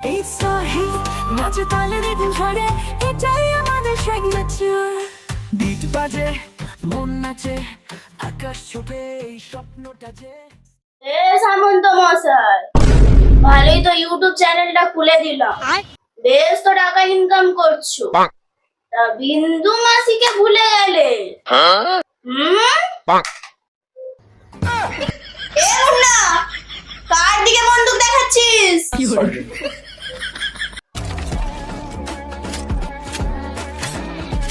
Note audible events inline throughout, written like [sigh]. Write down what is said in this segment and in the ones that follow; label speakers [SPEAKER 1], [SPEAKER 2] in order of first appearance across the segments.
[SPEAKER 1] এই সাহি নাচে তালে রিদিম ঝরে এটাই আমাদের সিগনেচার বিট বাজে মন নাচে আকাশ ছোপে এই স্বপ্নটা যে।
[SPEAKER 2] এ সামন্ত মশাই ভালোই তো ইউটিউব চ্যানেলটা খুলে দিলাম। বেশ তো টাকা ইনকাম করছ। তা বিন্দু মাসিকে ভুলে গেলে। হুম? এ মুন্না কার দিকে বন্দুক দেখাচ্ছিস?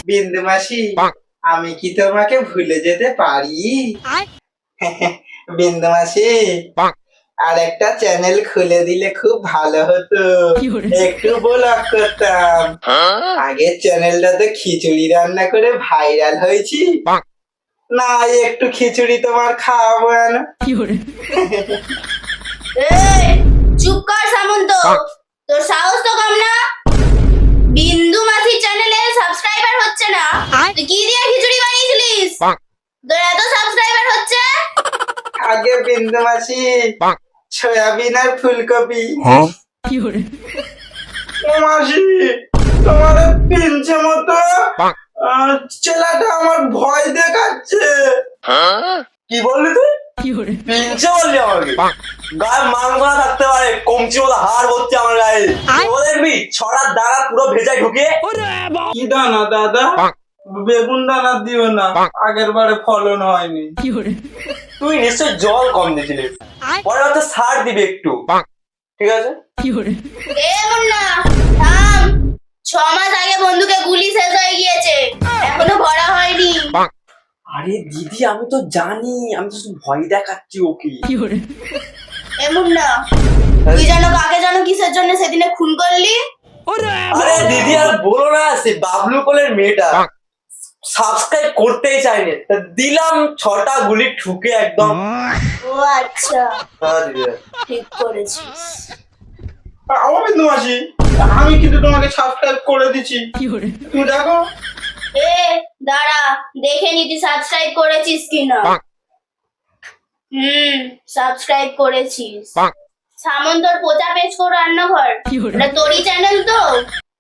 [SPEAKER 3] বিন্দু মাসি আমি কি তোমাকে ভুলে যেতে পারি? [laughs] বিন্দু মাসি আর একটা চ্যানেল খুলে দিলে খুব ভালো হতো। একটু ব্লগ করতাম। আগের চ্যানেলটাতে খিচুড়ি রান্না করে ভাইরাল হয়েছি। না একটু খিচুড়ি তোমার খাওয়াবো না [laughs]
[SPEAKER 2] চুপ কর সামন্ত। তোর সাহস তো কম না। বিন্দু মাসি চ্যানেলে সাবস্ক্রাইবার হচ্ছে না। তুই কি দিয়ে খিচুড়ি বানিয়েছিলিস? তোর এত সাবস্ক্রাইবার হচ্ছে?
[SPEAKER 3] আগে বিন্দু মাসি সয়াবিন আর ফুলকপি। ও মাসি তোমার পিনছে মতো ছেলেটা আমার ভয় দেখাচ্ছে।
[SPEAKER 4] কি বললি তুই পিনছে বললি আমাকে? গায়ে থাকতে পারে কমচি বলে হাড় ভর্তি আমার গায়ে। ও দেখবি ছড়ার দ্বারা পুরো ভেজাই ঢুকে।
[SPEAKER 3] কি দানা দাদা? বেগুন দানা দিও না। আগের বারে ফলন হয়নি।
[SPEAKER 4] তুই নিশ্চয় জল কম দিয়েছিলিস। পরে হয়তো সার দিবি একটু। ঠিক আছে?
[SPEAKER 2] এ মুন্না থাম। ছ মাস আগে বন্ধুকে গুলি শেষ হয়ে গিয়েছে। এখনও ভরা হয়নি।
[SPEAKER 4] আরে দিদি আমি তো জানি আমি তো শুধু ভয় দেখাচ্ছি ওকে।
[SPEAKER 2] এ মুন্না তুই যেন কাকে যেন কিসের জন্য সেদিনে খুন করলি?
[SPEAKER 4] আরে দিদি আর বলো না সে বাবলু কোলের মেয়েটা। সাবস্ক্রাইব করতেই চাইনি। তা দিলাম ছটা গুলি ঠুকে একদম।
[SPEAKER 2] ও আচ্ছা।
[SPEAKER 4] হ্যাঁ দিদি।
[SPEAKER 2] ঠিক করেছিস।
[SPEAKER 3] আমি কিন্তু তোমাকে সাবস্ক্রাইব করে দিচ্ছি। তুমি দেখো
[SPEAKER 2] এ দাঁড়া দেখে নি তুই সাবস্ক্রাইব করেছিস কিনা? হুম সাবস্ক্রাইব করেছিস। সামন্তর পোচা পেজ করে রান্নাঘর। ওটা তোরই চ্যানেল তো?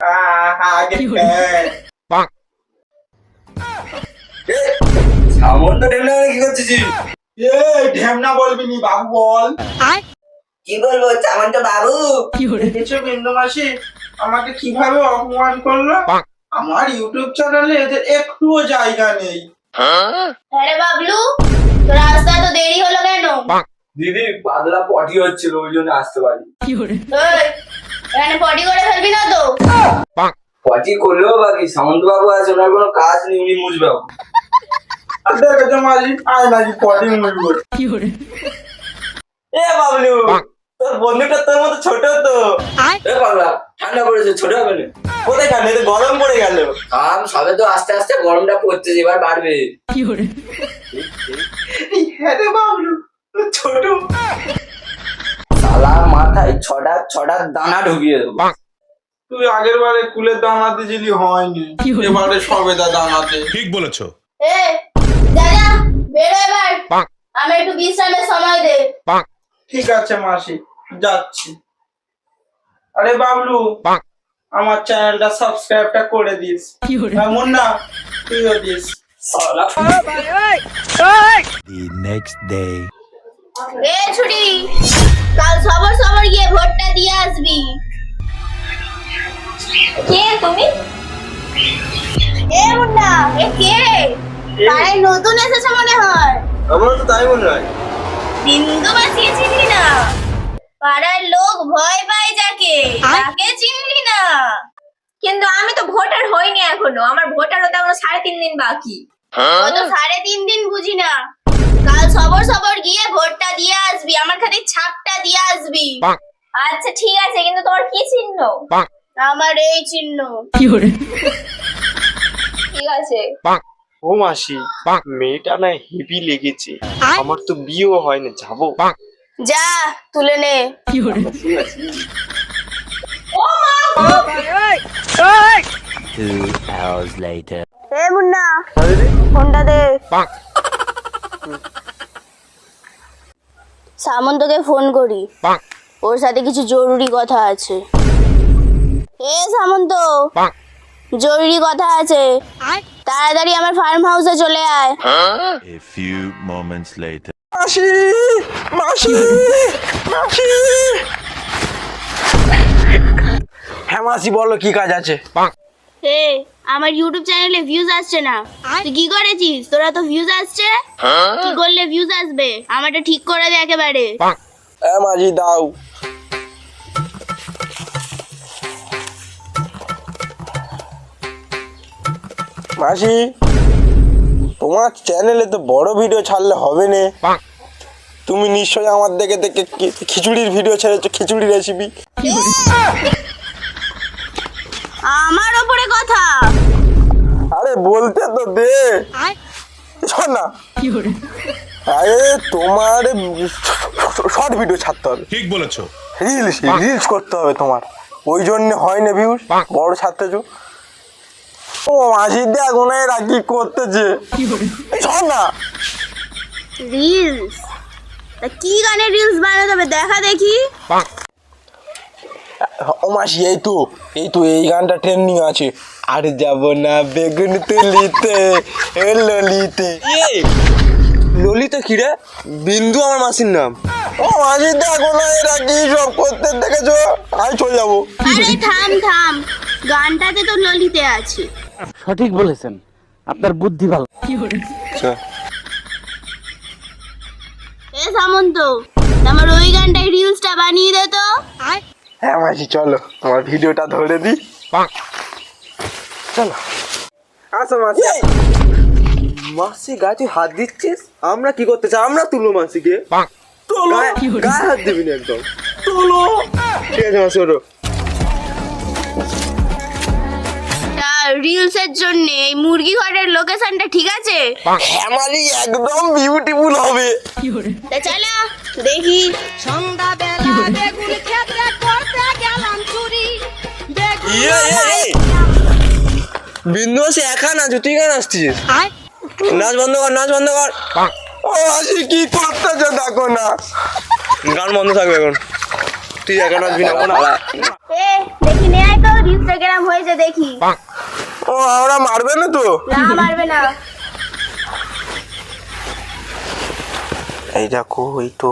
[SPEAKER 3] আহ, আগে।
[SPEAKER 4] সামন্ত টেমনা কি করছিস?
[SPEAKER 3] এই ঢেমনা বলবি নি বাবু বল।
[SPEAKER 4] কি বলব সামন্ত বাবু?
[SPEAKER 3] বিন্দু মাসি আমাকে কীভাবে অপমান করল? আমার ইউটিউব চ্যানেলে এদের একটুও জায়গা নেই।
[SPEAKER 2] আরে বাবলু তোর রাস্তা তো দেরি হলো কেন?
[SPEAKER 4] দিদি বাদলা পটি হচ্ছিল ওই জন্য আসতে পারি
[SPEAKER 2] এই, এখানে পটি করে ফেলবি না তো?
[SPEAKER 4] পটি করলেও বাকি সামন্ত বাবু আছে ওনার কোনো কাজ নেই উনি মুছবে
[SPEAKER 3] আর দেখেছ মাসি আয় মাসি পটি মুড়বো
[SPEAKER 4] এ বাবলু তোর বন্ধুটা তোর মতো ছোট তো। এ বাবলা ঠান্ডা পড়েছে ছোট হবে না। কোথায় ঠান্ডা? তো গরম পড়ে গেল। আম সবে তো আস্তে আস্তে গরমটা পড়ছে এবার বাড়বে।
[SPEAKER 3] হ্যাঁ রে বাবলু ছোট।
[SPEAKER 4] মাথায় ছটা ছটা দানা ঢুকিয়ে দেবো।
[SPEAKER 3] তুই আগের বারে কুলের দানা দিয়েছিলি হয়নি এবারে সবেদা দানাতে।
[SPEAKER 5] ঠিক বলেছ।
[SPEAKER 2] এ যা বেরো এবার। আমি একটু বিশ্রামের সময় দে
[SPEAKER 3] ঠিক আছে মাসি। যাচ্ছি। আরে বাবলু আমার চ্যানেলটা সাবস্ক্রাইবটা করে দিস। এমন না তুইও দিস।
[SPEAKER 5] The next day.
[SPEAKER 2] এ ছুটি কাল সবর সবর গিয়ে ভোটটা দিয়ে আসবি। কে তুমি? এ মুন্না এ কে? পাড়ায় নতুন এসেছে মনে হয়।
[SPEAKER 4] আমার তো তাই মনে হয়।
[SPEAKER 2] বিন্দু বাসিয়ে চিনলি না। পাড়ার লোক ভয় পায় যাকে তাকে চিনলি না।
[SPEAKER 6] কিন্তু আমি তো ভোটার হইনি এখনও আমার ভোটার হতে এখনও সাড়ে তিন দিন বাকি।
[SPEAKER 2] ও তো সাড়ে তিন দিন বুঝি না। কাল সবর সবর গিয়ে ভোটটা দিয়ে আসবি আমার খাতে ছাপটা দিয়ে আসবি।
[SPEAKER 6] আচ্ছা ঠিক আছে কিন্তু তোমার কি চিহ্ন?
[SPEAKER 2] আমার এই চিহ্ন।
[SPEAKER 6] ঠিক আছে।
[SPEAKER 7] ও মাসি মেয়েটা না হেভি লেগেছে। আমার তো বিয়েও হয়নি যাব?
[SPEAKER 2] যা তুলে নে।
[SPEAKER 5] Two hours later.
[SPEAKER 2] এ মুন্না ফোনটা দে। সামন্তকে ফোন করি। ওর সাথে কিছু জরুরি কথা আছে। এ সামন্ত জরুরি কথা আছে। তাড়াতাড়ি আমার ফার্ম হাউসে চলে আয়।
[SPEAKER 5] A few moments later.
[SPEAKER 8] মাসি মাসি মাসি। হ্যাঁ মাসি বলো কি কাজ আছে?
[SPEAKER 2] হে আমার ইউটিউব চ্যানেলে ভিউজ আসছে না। তুই কি করেছিস? তোরা তো ভিউজ আসছে? কি করলে ভিউজ আসবে? আমারটা ঠিক করে দে একেবারে।
[SPEAKER 8] হ্যাঁ মাঝি দাও। মাসি তোমার চ্যানেলে তো বড় ভিডিও ছাড়লে হবে না। তুমি নিশ্চয়ই আমার দেখে দেখে কি- খিচুড়ির ভিডিও ছেড়েছো খিচুড়ি রেসিপি
[SPEAKER 2] আমার ওপরে কথা।
[SPEAKER 8] আরে বলতে তো দে। শোন না। আরে তোমার শর্ট ভিডিও ছাড়তে হবে।
[SPEAKER 9] ঠিক বলেছ।
[SPEAKER 8] রিলস রিলস করতে হবে তোমার। ওই জন্য হয় না ভিউজ বড় ছাড়তেছো। ও মাসি দেখ ওনারা কি করতেছে? শোন না।
[SPEAKER 2] রিলস তা কি গানের রিলস বানাতে হবে? দেখা দেখি।
[SPEAKER 8] ও মাসি এই তো এই তো এই গানটা ট্রেন্ডিং আছে। আর যাব না বেগুন তুলিতে এ ললিতে। ললিতা কি রে? বিন্দু আমার মাসির নাম। ও মাসি দেখো না এরা কি সব করতে দেখেছ? আমি চলে যাব।
[SPEAKER 2] আরে থাম থাম। গানটাতে তো ললিতে আছে।
[SPEAKER 10] সঠিক বলেছেন। আপনার বুদ্ধি ভালো।
[SPEAKER 2] এ সামন্ত আমার ওই গানটাই রিলসটা বানিয়ে দে তো।
[SPEAKER 8] হ্যাঁ মাসি চলো তোমার ভিডিওটা ধরে দি চলো। আসো মাসি। মাসি গাছে হাত দিচ্ছিস? আমরা কি করতে চাই? আমরা তুলো মাসিকে। তুলো! গায়ে হাত দিবি না একদম। তুলো! ঠিক আছে মাসি ওঠো।
[SPEAKER 2] রিলসের জন্য এই মুরগি ঘরের লোকেশনটা ঠিক আছে?
[SPEAKER 8] হ্যাঁ একদম বিউটিফুল হবে।
[SPEAKER 2] তা চলো দেখি।
[SPEAKER 8] ইয়ে ইয়ে ইয়ে। বিন্দু মাসি একা নাচ তুই কেন আসছিস নাচ বন্ধ কর নাচ বন্ধ কর। ও মাসি কি করতেছে দেখো না। গান বন্ধ থাকবে এখন। তুই একা নাচবি না না
[SPEAKER 2] দেখি নে আয় তো রিলসটা কেরাম হয়েছে দেখি।
[SPEAKER 8] ও আমরা মারবে না তো?
[SPEAKER 2] না মারবে না।
[SPEAKER 4] এই দেখো ওই তো।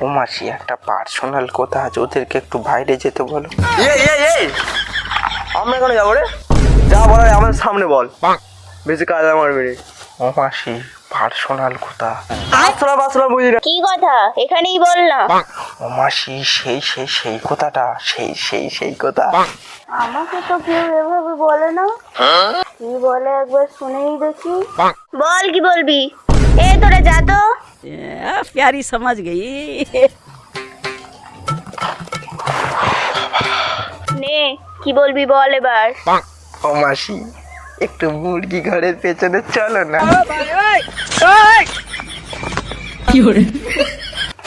[SPEAKER 4] ও মাসি একটা পার্সোনাল কথা আছে ওদেরকে একটু বাইরে যেতে বলো।
[SPEAKER 8] এই এই এই আমরা কেন যাব রে। যা বলার আমাদের সামনে বল। বেশি কাজ আমার রে।
[SPEAKER 4] ও মাসি পার্সোনাল কথা।
[SPEAKER 8] আসলা বাসলা বুঝি
[SPEAKER 2] কি কথা? এখানেই বল না।
[SPEAKER 4] ও সেই সেই সেই কথাটা সেই সেই সেই কথা।
[SPEAKER 2] আমাকে তো কেউ এভাবে বলে না। কি বলে একবার শুনেই দেখি। বল কি বলবি? এ তোরা যা তো।
[SPEAKER 10] প্যারি সমাজ গেই।
[SPEAKER 2] নে কি বলবি বল এবার।
[SPEAKER 4] ও মাসি একটু মুরগি ঘরের পেছনে চলো না।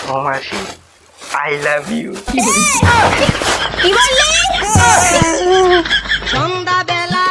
[SPEAKER 4] ও মাসি আই লাভ ইউ
[SPEAKER 2] কি বললি?
[SPEAKER 11] সন্ধ্যাবেলা